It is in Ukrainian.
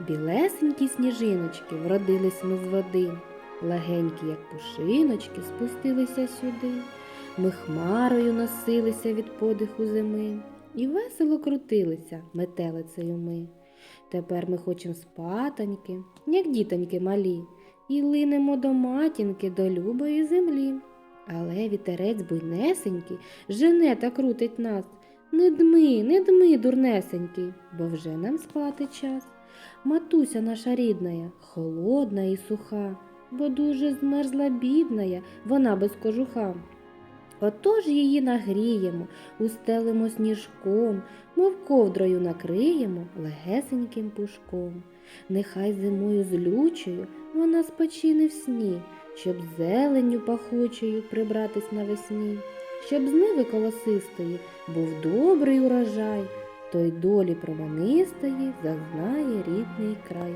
Білесенькі сніжиночки вродились ми з води, легенькі, як пушиночки, спустилися сюди. Ми хмарою носилися від подиху зими і весело крутилися метелицею ми. Тепер ми хочем спатоньки, як дітоньки малі, і линемо до матінки, до любої землі. Але вітерець буйнесенький жене та крутить нас. Не дми, не дми, дурнесенький, бо вже нам спати час. Матуся наша рідная, холодна і суха, бо дуже змерзла бідная, вона без кожуха. Отож її нагріємо, устелимо сніжком, мов ковдрою накриємо легесеньким пушком. Нехай зимою злючою вона спочине в сні, щоб зеленню пахучою прибратись навесні, щоб з ниви колосистої був добрий урожай, той долі проманистої зазнає рідний край.